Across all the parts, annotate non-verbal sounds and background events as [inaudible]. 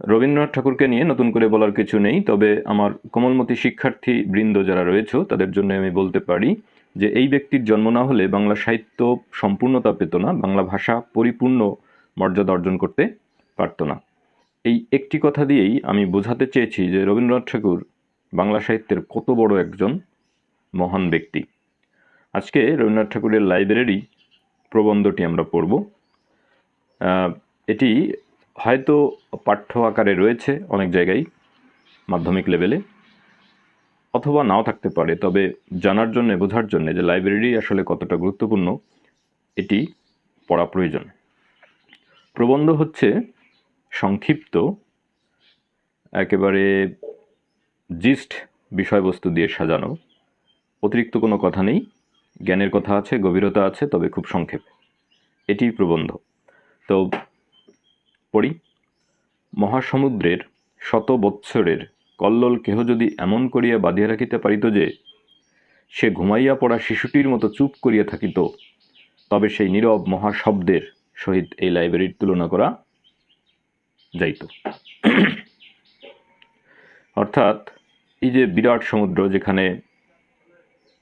রবীন্দ্রনাথ ঠাকুরকে নিয়ে নতুন করে বলার কিছু নেই, তবে আমার কোমলমতি শিক্ষার্থী বৃন্দ যারা রয়েছে, তাদের জন্য আমি বলতে পারি যে এই ব্যক্তির জন্ম না হলে বাংলা সাহিত্য সম্পূর্ণতা পেত না, বাংলা ভাষা পরিপূর্ণ মর্যাদা অর্জন করতে পারত না। এই একটি কথা দিয়েই আমি বোঝাতে চেয়েছি যে রবীন্দ্রনাথ ঠাকুর বাংলা সাহিত্যের কত বড় একজন মহান ব্যক্তি। আজকে রবীন্দ্রনাথ ঠাকুরের লাইব্রেরি প্রবন্ধটি আমরা পড়ব। এটি হয়তো পাঠ্য আকারে রয়েছে অনেক জায়গায়, মাধ্যমিক লেভেলে, অথবা নাও থাকতে পারে, তবে জানার জন্য, বোঝার জন্য যে লাইব্রেরি আসলে কতটা গুরুত্বপূর্ণ, এটি পড়া প্রয়োজন। প্রবন্ধ হচ্ছে সংক্ষিপ্ত, একেবারে জিস্ট বিষয়বস্তু দিয়ে সাজানো। অতিরিক্ত কোনো কথা নেই, জ্ঞানের কথা আছে, গভীরতা আছে, তবে খুব সংক্ষেপ। এটি প্রবন্ধ। তো পড়ি। মহাসমুদ্রের শত বৎসরের কল্লোল কেহ যদি এমন করিয়া বাঁধিয়া রাখিতে পারিত যে, সে ঘুমাইয়া পড়া শিশুটির মতো চুপ করিয়া থাকিত, তবে সেই নীরব মহাশব্দের সহিত এই লাইব্রেরির তুলনা করা যাইত। অর্থাৎ এই যে বিরাট সমুদ্র যেখানে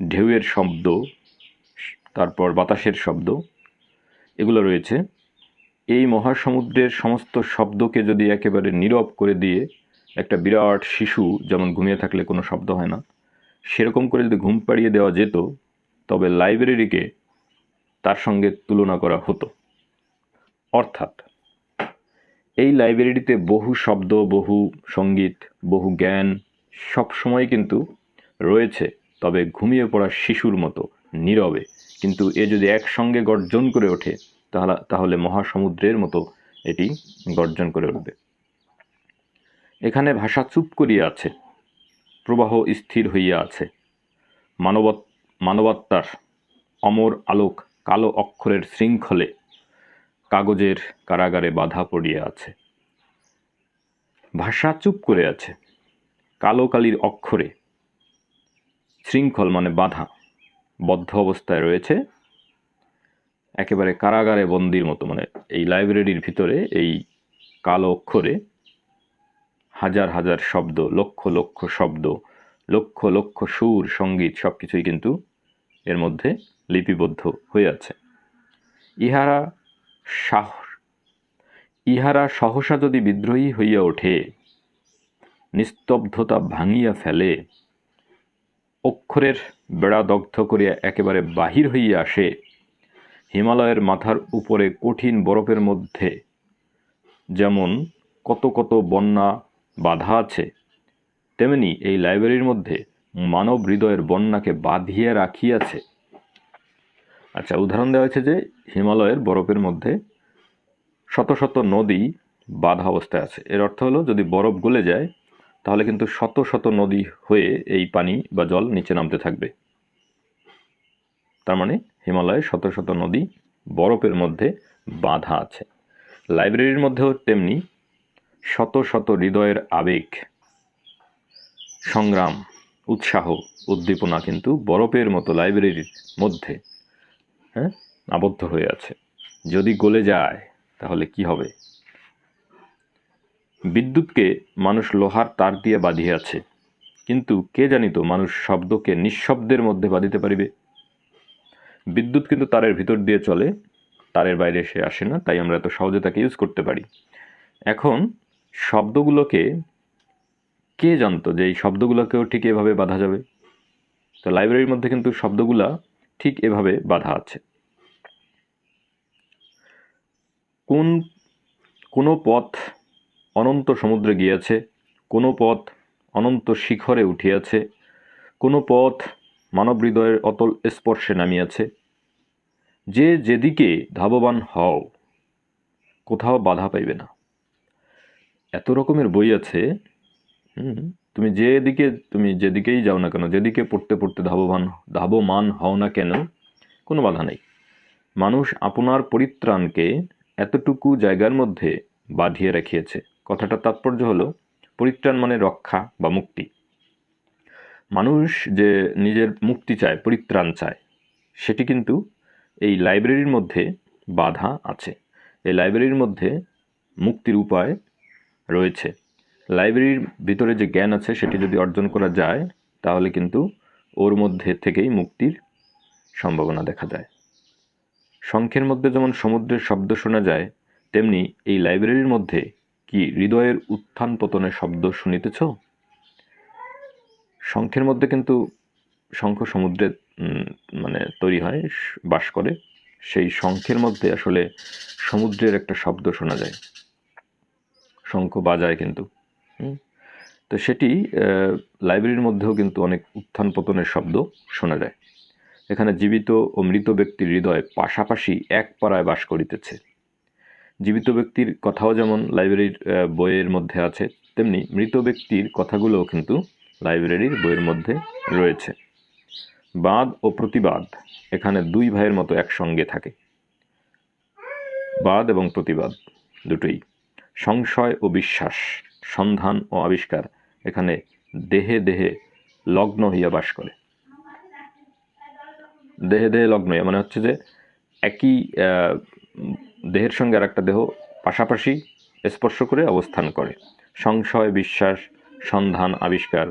ঢেউয়ের শব্দ, তারপর বাতাসের শব্দ, এগুলো রয়েছে এই মহাসমুদ্রের সমস্ত শব্দকে যদি একেবারে নীরব করে দিয়ে একটা বিরাট শিশু যেমন ঘুমিয়ে থাকলে কোনো শব্দ হয় না, সেরকম করে যদি ঘুম পাড়িয়ে দেওয়া যেত, তবে লাইব্রেরিকে তার সঙ্গে তুলনা করা হতো। অর্থাৎ এই লাইব্রেরিতে বহু শব্দ, বহু সংগীত, বহু জ্ঞান সব সময় কিন্তু রয়েছে, তবে ঘুমিয়ে পড়া শিশুর মতো নীরবে। কিন্তু এ যদি একসঙ্গে গর্জন করে ওঠে তাহলে তাহলে মহাসমুদ্রের মতো এটি গর্জন করে উঠবে। এখানে ভাষা চুপ করিয়া আছে, প্রবাহ স্থির হইয়া আছে। মানবত, মানবাত্মার অমর আলোক কালো অক্ষরের শৃঙ্খলে কাগজের কারাগারে বাধা পড়িয়া আছে। ভাষা চুপ করে আছে, কালো কালির অক্ষরে। শৃঙ্খল মানে বাধা, বদ্ধ অবস্থায় রয়েছে একেবারে কারাগারে বন্দির মতো মানে এই লাইব্রেরির ভিতরে এই কালো অক্ষরে হাজার হাজার শব্দ, লক্ষ লক্ষ শব্দ, লক্ষ লক্ষ সুর, সংগীত সব কিছুই কিন্তু এর মধ্যে লিপিবদ্ধ হয়ে আছে। ইহারা সাহ ইহারা সহসা যদি বিদ্রোহী হইয়া ওঠে, নিস্তব্ধতা ভাঙিয়া ফেলে, অক্ষরের বেড়া দগ্ধ করিয়া একেবারে বাহির হইয়া আসে হিমালয়ের মাথার উপরে কঠিন বরফের মধ্যে। যেমন কত কত বন্যা বাধা আছে, তেমনি এই লাইব্রেরির মধ্যে মানব হৃদয়ের বন্যাকে বাঁধিয়ে রাখিয়াছে। আচ্ছা উদাহরণ দেওয়া হয়েছে যে হিমালয়ের বরফের মধ্যে শত শত নদী বাধা অবস্থায় আছে। এর অর্থ হলো, যদি বরফ গলে যায়, তাহলে কিন্তু শত শত নদী হয়ে এই পানি বা জল নিচে নামতে থাকবে। তার মানে হিমালয়ে শত শত নদী বরফের মধ্যে বাঁধা আছে। লাইব্রেরির মধ্যেও তেমনি শত শত হৃদয়ের আবেগ, সংগ্রাম, উৎসাহ, উদ্দীপনা কিন্তু বরফের মতো লাইব্রেরির মধ্যে হ্যাঁ আবদ্ধ হয়ে আছে। যদি গলে যায়, তাহলে কি হবে? বিদ্যুৎকে মানুষ লোহার তার দিয়ে বাঁধিয়ে আছে, কিন্তু কে জানিত মানুষ শব্দকে নিঃশব্দের মধ্যে বাঁধিতে পারিবে? বিদ্যুৎ কিন্তু তারের ভিতর দিয়ে চলে, তারের বাইরে সে আসে না, তাই আমরা এত সহজে তাকে ইউজ করতে পারি। এখন শব্দগুলোকে কে জানতো যে এই শব্দগুলোকেও ঠিক এভাবে বাঁধা যাবে? তো লাইব্রেরির মধ্যে কিন্তু শব্দগুলা ঠিক এভাবে বাঁধা আছে। কোন, কোনো পথ অনন্ত সমুদ্রে গিয়াছে, কোনো পথ অনন্ত শিখরে উঠিয়াছে, কোনো পথ মানব হৃদয়ের অতল স্পর্শে নামিয়াছে। যে যেদিকে ধাববান হও, কোথাও বাধা পাইবে না। এত রকমের বই আছে। তুমি যেদিকে, তুমি যেদিকেই যাও না কেন, যেদিকে পড়তে পড়তে ধাবমান ধাবমান হও না কেন, কোনো বাধা নেই। মানুষ আপনার পরিত্রাণকে এতটুকু জায়গার মধ্যে বাঁধিয়ে রাখিয়েছে। কথাটার তাৎপর্য হলো, পরিত্রাণ মানে রক্ষা বা মুক্তি। মানুষ যে নিজের মুক্তি চায়, পরিত্রাণ চায়, সেটি কিন্তু এই লাইব্রেরির মধ্যে বাধা আছে। এই লাইব্রেরির মধ্যে মুক্তির উপায় রয়েছে। লাইব্রেরির ভিতরে যে জ্ঞান আছে, সেটি যদি অর্জন করা যায়, তাহলে কিন্তু ওর মধ্যে থেকেই মুক্তির সম্ভাবনা দেখা যায়। শঙ্খের মধ্যে যেমন সমুদ্রের শব্দ শোনা যায়, তেমনি এই লাইব্রেরির মধ্যে কি হৃদয়ের উত্থান পতনের শব্দ শুনিতেছ? শঙ্খের মধ্যে কিন্তু শঙ্খ সমুদ্রে মানে তৈরি হয়, বাস করে। সেই শঙ্খের মধ্যে আসলে সমুদ্রের একটা শব্দ শোনা যায়। শঙ্খ বাজায় কিন্তু তো সেটি লাইব্রেরির মধ্যেও কিন্তু অনেক উত্থান পতনের শব্দ শোনা যায়। এখানে জীবিত ও মৃত ব্যক্তির হৃদয় পাশাপাশি এক পাড়ায় বাস করিতেছে। জীবিত ব্যক্তির কথাও যেমন লাইব্রেরির বইয়ের মধ্যে আছে, তেমনি মৃত ব্যক্তির কথাগুলোও কিন্তু লাইব্রেরির বইয়ের মধ্যে রয়েছে। বাদ ও প্রতিবাদ এখানে দুই ভাইয়ের মতো একসঙ্গে থাকে। বাদ এবং প্রতিবাদ দুটোই। সংশয় ও বিশ্বাস, সন্ধান ও আবিষ্কার এখানে দেহে দেহে লগ্ন হইয়া বাস করে। দেহে দেহে লগ্ন হইয়া মানে হচ্ছে যে একই দেহের সঙ্গে আর একটা দেহ পাশাপাশি স্পর্শ করে অবস্থান করে। সংশয়, বিশ্বাস, সন্ধান, আবিষ্কার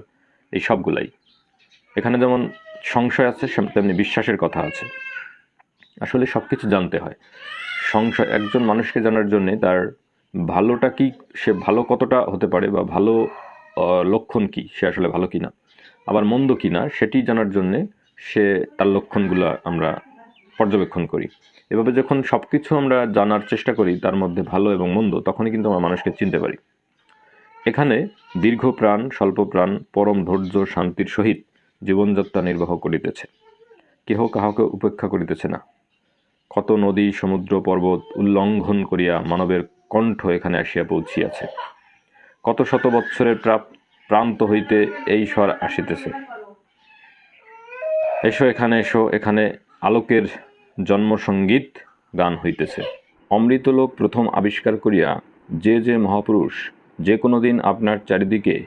এই সবগুলাই। এখানে যেমন সংশয় আছে তেমনি বিশ্বাসের কথা আছে। আসলে সব কিছু জানতে হয়। সংশয়, একজন মানুষকে জানার জন্যে তার ভালোটা কি, সে ভালো কতটা হতে পারে বা ভালো লক্ষণ কি, সে আসলে ভালো কি না আবার মন্দ কি না সেটি জানার জন্যে সে তার লক্ষণগুলো আমরা পর্যবেক্ষণ করি। এভাবে যখন সব কিছু আমরা জানার চেষ্টা করি, তার মধ্যে ভালো এবং মন্দ, তখনই কিন্তু আমরা মানুষকে চিনতে পারি। এখানে দীর্ঘ প্রাণ স্বল্প প্রাণ পরম ধৈর্য, শান্তির সহিত জীবনযাত্রা নির্বাহ করিতেছে। কেহ কাহাকে উপেক্ষা করিতেছে না। কত নদী, সমুদ্র, পর্বত উল্লঙ্ঘন করিয়া মানবের কণ্ঠ এখানে আসিয়া পৌঁছিয়াছে। কত শত বৎসরের প্রান্ত হইতে এই স্বর আসিতেছে। এসো এখানে এসো এখানে আলোকের জন্মসঙ্গীত গান হইতেছে। অমৃতলোক প্রথম আবিষ্কার করিয়া যে যে মহাপুরুষ যে কোনো দিন আপনার চারিদিকে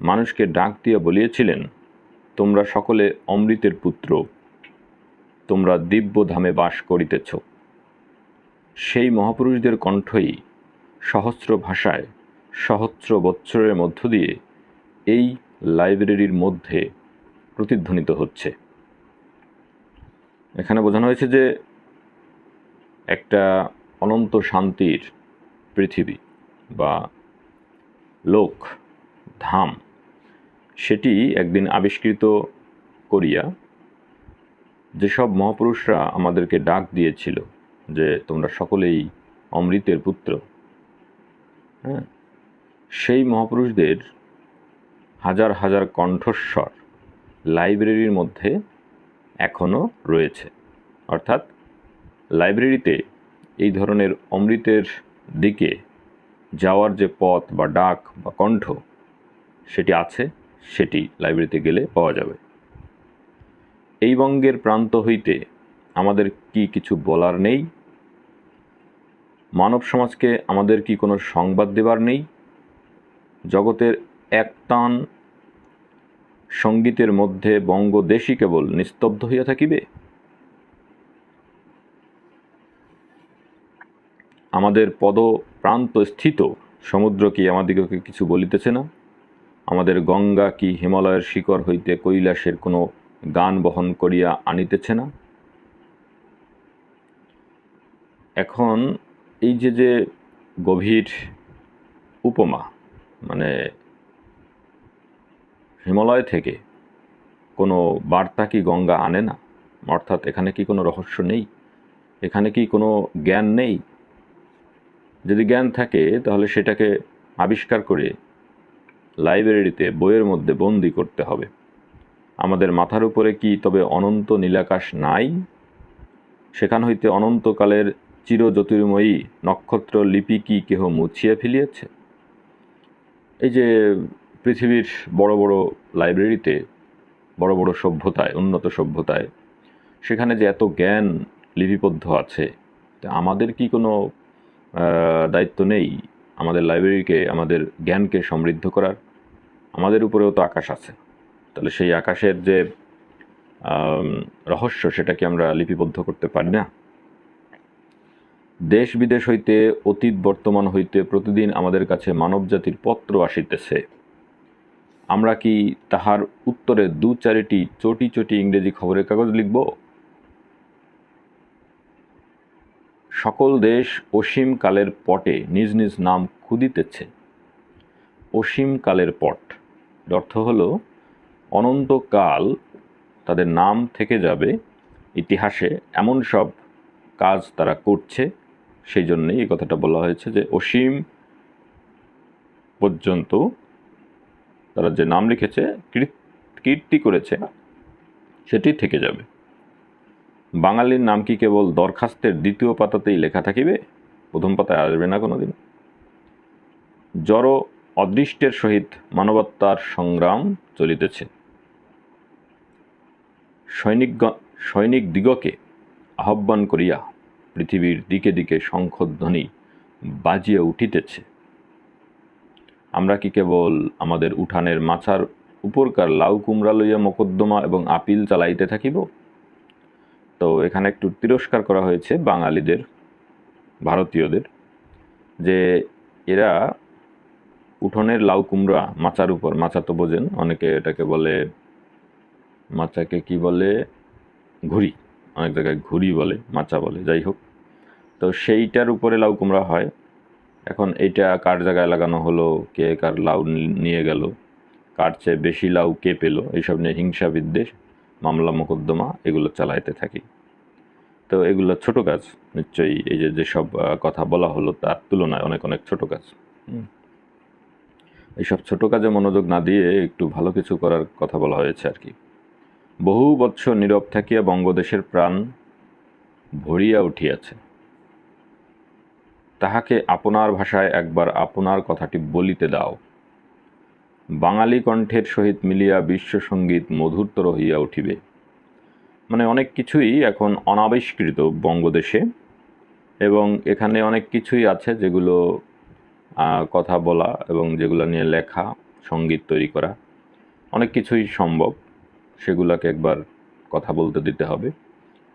মানুষকে ডাক দিয়া বলিয়েছিলেন, তোমরা সকলে অমৃতের পুত্র, তোমরা দিব্য ধামে বাস করিতেছ। সেই মহাপুরুষদের কণ্ঠই সহস্র ভাষায় সহস্র বৎসরের মধ্য দিয়ে এই লাইব্রেরির মধ্যে প্রতিধ্বনিত হচ্ছে। এখানে বোঝানো হয়েছে যে একটা অনন্ত শান্তির পৃথিবী বা লোক, ধাম, সেটি একদিন আবিষ্কৃত করিয়া যেসব মহাপুরুষরা আমাদেরকে ডাক দিয়েছিল যে তোমরা সকলেই অমৃতের পুত্র হ্যাঁ সেই মহাপুরুষদের হাজার হাজার কণ্ঠস্বর লাইব্রেরির মধ্যে এখনও রয়েছে। অর্থাৎ লাইব্রেরিতে এই ধরনের অমৃতের দিকে যাওয়ার যে পথ বা ডাক বা কণ্ঠ, সেটি আছে, সেটি লাইব্রেরিতে গেলে পাওয়া যাবে। এই বঙ্গের প্রান্ত হইতে আমাদের কি কিছু বলার নেই? মানব সমাজকে আমাদের কি কোনো সংবাদ দেবার নেই? জগতের একটান সঙ্গীতের মধ্যে বঙ্গদেশই কেবল নিস্তব্ধ হইয়া থাকিবে? আমাদের পদ প্রান্ত স্থিত সমুদ্র কি আমাদিগকে কিছু বলিতেছে না? আমাদের গঙ্গা কি হিমালয়ের শিকড় হইতে কৈলাসের কোনো গান বহন করিয়া আনিতেছে না? এখন এই যে যে গভীর উপমা মানে হিমালয় থেকে কোনো বার্তা কি গঙ্গা আনে না? অর্থাৎ এখানে কি কোনো রহস্য নেই? এখানে কি কোনো জ্ঞান নেই? যদি জ্ঞান থাকে, তাহলে সেটাকে আবিষ্কার করে লাইব্রেরিতে বইয়ের মধ্যে বন্দি করতে হবে। আমাদের মাথার উপরে কি তবে অনন্ত নীলাকাশ নাই? সেখান হইতে অনন্তকালের চিরজ্যোতির্ময়ী নক্ষত্র লিপি কি কেহ মুছিয়া ফেলিয়াছে? এই যে পৃথিবীর বড় বড় লাইব্রেরিতে, বড় বড় সভ্যতায়, উন্নত সভ্যতায়, সেখানে যে এত জ্ঞান লিপিবদ্ধ আছে আমাদের কি কোনো দায়িত্ব নেই আমাদের লাইব্রেরিকে আমাদের জ্ঞানকে সমৃদ্ধ করার। আমাদের উপরেও তো আকাশ আছে। তাহলে সেই আকাশের যে রহস্য, সেটা কি আমরা লিপিবদ্ধ করতে পারি না? দেশ বিদেশ হইতে, অতীত বর্তমান হইতে প্রতিদিন আমাদের কাছে মানবজাতির পত্র আসিতেছে। আমরা কি তাহার উত্তরে দু চারিটি চটি চটি ইংরেজি খবরের কাগজ লিখব? সকল দেশ অসীম কালের পটে নিজ নিজ নাম খুদিতেছে। অসীম কালের পট। অর্থ হলো, অনন্তকাল তাদের নাম থেকে যাবে, ইতিহাসে এমন সব কাজ তারা করছে, সেই জন্যেই এই কথাটা বলা হয়েছে যে অসীম পর্যন্ত তারা যে নাম লিখেছে কীর- কীর্তি করেছে, সেটি থেকে যাবে। বাঙালির নাম কি কেবল দরখাস্তের দ্বিতীয় পাতাতেই লেখা থাকিবে? প্রথম পাতায় আসবে না কোনোদিন। জড় অদৃষ্টের সহিত মানবত্তার সংগ্রাম চলিতেছে। সৈনিক সৈনিক দিগকে আহ্বান করিয়া পৃথিবীর দিকে দিকে শঙ্খধ্বনি বাজিয়ে উঠিতেছে। আমরা কি কেবল আমাদের উঠানের মাছার উপরকার লাউ কুমড়া লইয়া মোকদ্দমা এবং আপিল চালাইতে থাকিব? তো এখানে একটু তিরস্কার করা হয়েছে বাঙালিদের, ভারতীয়দের, যে এরা উঠোনের লাউ কুমড়া মাচার উপর, মাচা তো বোঝেন, অনেকে এটাকে বলে, মাচাকে কি বলে? ঘুড়ি, অনেক জায়গায় ঘুড়ি বলে, মাচা বলে, যাই হোক। তো সেইটার উপরে লাউ কুমড়া হয়। এখন এইটা কার জায়গায় লাগানো হলো? কে কার লাউ নিয়ে গেল? কার চেয়ে বেশি লাউ কে পেল? এইসব নিয়ে হিংসা বিদ্বেষ মামলা মোকদ্দমা এগুলো চালাইতে থাকি। তো এগুলো ছোট কাজ, নিশ্চয়ই এই যে যেসব কথা বলা হলো তার তুলনায় অনেক অনেক ছোট কাজ। এইসব ছোট কাজে মনোযোগ না দিয়ে একটু ভালো কিছু করার কথা বলা হয়েছে আর কি। বহু বৎসর নীরব থাকিয়া বঙ্গদেশের প্রাণ ভরিয়া উঠিয়াছে। তাহাকে আপনার ভাষায় একবার আপনার কথাটি বলিতে দাও। বাঙালি কণ্ঠের সহিত মিলিয়া বিশ্বসঙ্গীত মধুরতর হইয়া উঠিবে। মানে অনেক কিছুই এখন অনাবিষ্কৃত বঙ্গদেশে, এবং এখানে অনেক কিছুই আছে যেগুলো কথা বলা এবং যেগুলো নিয়ে লেখা, সংগীত তৈরি করা, অনেক কিছুই সম্ভব। সেগুলোকে একবার কথা বলতে দিতে হবে।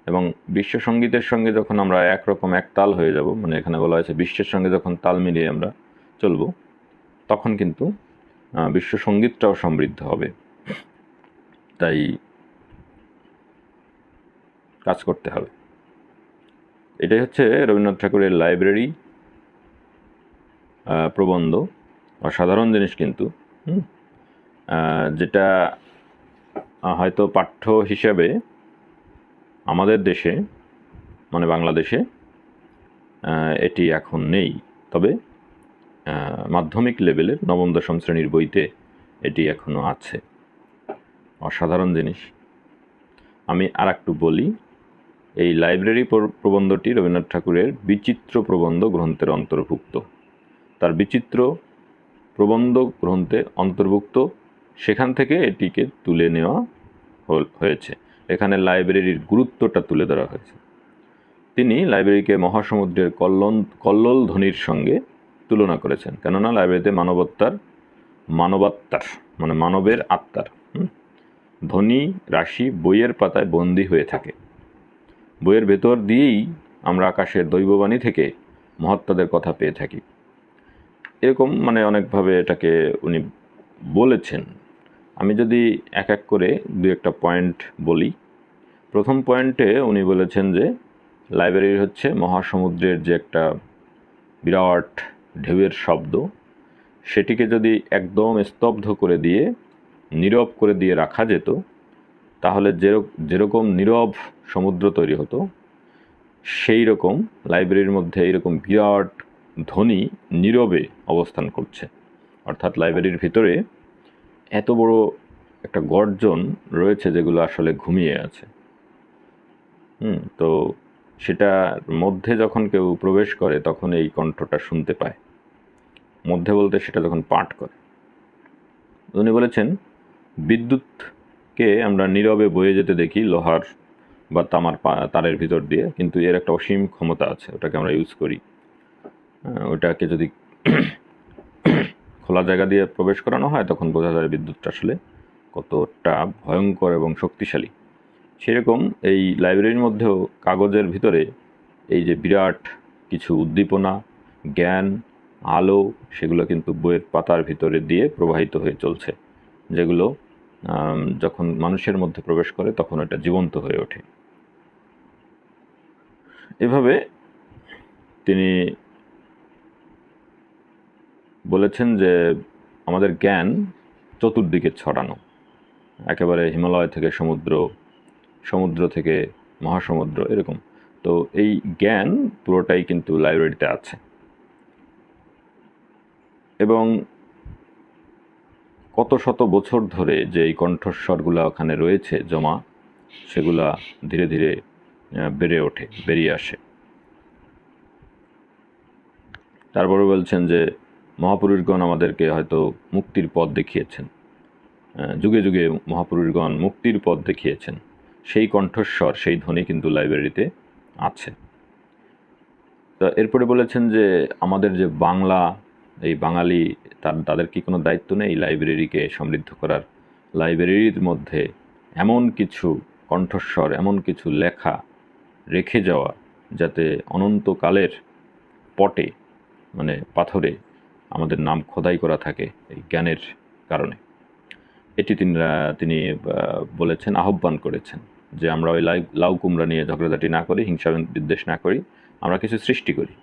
এবং বিশ্ব সঙ্গীতের সঙ্গে যখন আমরা একরকম এক তাল হয়ে যাব মানে এখানে বলা হয়েছে বিশ্বের সঙ্গে যখন তাল মিলিয়ে আমরা চলব, তখন কিন্তু বিশ্ব সঙ্গীতটাও সমৃদ্ধ হবে। তাই কাজ করতে হবে। এটাই হচ্ছে রবীন্দ্রনাথ ঠাকুরের লাইব্রেরি প্রবন্ধ। অসাধারণ জিনিস কিন্তু যেটা হয়তো পাঠ্য হিসাবে আমাদের দেশে মানে বাংলাদেশে এটি এখন নেই। তবে মাধ্যমিক লেভেলের নবম দশম শ্রেণির বইতে এটি এখনও আছে। অসাধারণ জিনিস। আমি আর একটু বলি, এই লাইব্রেরি প্রবন্ধটি রবীন্দ্রনাথ ঠাকুরের বিচিত্র প্রবন্ধ গ্রন্থের অন্তর্ভুক্ত। তার বিচিত্র প্রবন্ধ গ্রন্থে অন্তর্ভুক্ত, সেখান থেকে এটিকে তুলে নেওয়া হয়েছে। এখানে লাইব্রেরির গুরুত্বটা তুলে ধরা হয়েছে। তিনি লাইব্রেরিকে মহাসমুদ্রের কল্লন, কল্লোল ধ্বনির সঙ্গে তুলনা করেছেন। কেননা লাইব্রেরিতে মানবত্তার, মানবাত্মার মানে মানবের আত্মার ধ্বনি রাশি বইয়ের পাতায় বন্দি হয়ে থাকে। বইয়ের ভেতর দিয়েই আমরা আকাশের দৈববাণী থেকে মহাত্মাদের কথা পেয়ে থাকি। এরকম মানে অনেকভাবে এটাকে উনি বলেছেন। আমি যদি এক এক করে দু একটা পয়েন্ট বলি। প্রথম পয়েন্টে উনি বলেছেন যে, লাইব্রেরি হচ্ছে মহাসমুদ্রের যে একটা বিরাট ঢেউয়ের শব্দ, সেটিকে যদি একদম স্তব্ধ করে দিয়ে, নীরব করে দিয়ে রাখা যেত, তাহলে যেরক- যেরকম নীরব সমুদ্র তৈরি হতো, সেই রকম লাইব্রেরির মধ্যে এইরকম বিরাট ধ্বনি নীরবে অবস্থান করছে। অর্থাৎ লাইব্রেরির ভিতরে এত বড় একটা গর্জন রয়েছে যেগুলো আসলে ঘুমিয়ে আছে। হুম, তো সেটার মধ্যে যখন কেউ প্রবেশ করে, তখন এই কণ্ঠটা শুনতে পায়। মধ্যে বলতে সেটা যখন পাঠ করে। উনি বলেছেন, বিদ্যুৎকে আমরা নীরবে বয়ে যেতে দেখি লোহার বা তামার তারের ভিতর দিয়ে, কিন্তু এর একটা অসীম ক্ষমতা আছে, ওটাকে আমরা ইউজ করি। ওটাকে যদি [coughs] খোলা জায়গা দিয়ে প্রবেশ করানো হয়, তখন বোঝা যায় বিদ্যুৎটা আসলে কতটা ভয়ঙ্কর এবং শক্তিশালী। সেরকম এই লাইব্রেরির মধ্যেও কাগজের ভিতরে এই যে বিরাট কিছু উদ্দীপনা, জ্ঞান আলো, সেগুলো কিন্তু বইয়ের পাতার ভিতরে দিয়ে প্রবাহিত হয়ে চলছে, যেগুলো যখন মানুষের মধ্যে প্রবেশ করে তখন এটা জীবন্ত হয়ে ওঠে। এভাবে তিনি বলেছেন যে আমাদের জ্ঞান চতুর্দিকে ছড়ানো, একেবারে হিমালয় থেকে সমুদ্র সমুদ্র থেকে মহাসমুদ্র, এরকম। তো এই জ্ঞান পুরোটাই কিন্তু লাইব্রেরিতে আছে। এবং কত শত বছর ধরে যে এই কণ্ঠস্বরগুলো ওখানে রয়েছে, জমা, সেগুলা ধীরে ধীরে বেড়ে ওঠে, বেরিয়ে আসে। তারপরে বলছেন যে, মহাপুরুষগণ আমাদেরকে হয়তো মুক্তির পথ দেখিয়েছেন। যুগে যুগে মহাপুরুষগণ মুক্তির পথ দেখিয়েছেন। সেই কণ্ঠস্বর, সেই ধ্বনি কিন্তু লাইব্রেরিতে আছে। তা এরপরে বলেছেন যে, আমাদের যে বাংলা এই বাঙালি তার তাদের কি কোনো দায়িত্ব নেই লাইব্রেরিকে সমৃদ্ধ করার? লাইব্রেরির মধ্যে এমন কিছু কণ্ঠস্বর, এমন কিছু লেখা রেখে যাওয়া যাতে অনন্তকালের পটে মানে পাথরে আমাদের নাম খোদাই করা থাকে এই জ্ঞানের কারণে। এটি তিনি তিনি বলেছেন, আহ্বান করেছেন যে আমরা ওই লাই লাউ কুমড়া নিয়ে ঝগড়াঝাটি না করি, হিংসা বিদ্বেষ না করি, আমরা কিছু সৃষ্টি করি।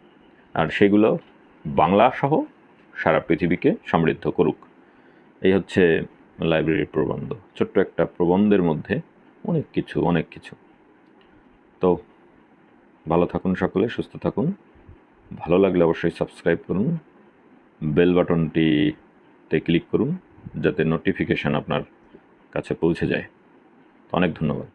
আর সেগুলো বাংলা সহ সারা পৃথিবীকে সমৃদ্ধ করুক। এই হচ্ছে লাইব্রেরির প্রবন্ধ। ছোট্ট একটা প্রবন্ধের মধ্যে অনেক কিছু অনেক কিছু। তো ভালো থাকুন সকলে, সুস্থ থাকুন। ভালো লাগলে অবশ্যই সাবস্ক্রাইব করুন। বেল বাটনটিতে ক্লিক করুন যাতে নোটিফিকেশান আপনার কাছে পৌঁছে যায়। অনেক ধন্যবাদ।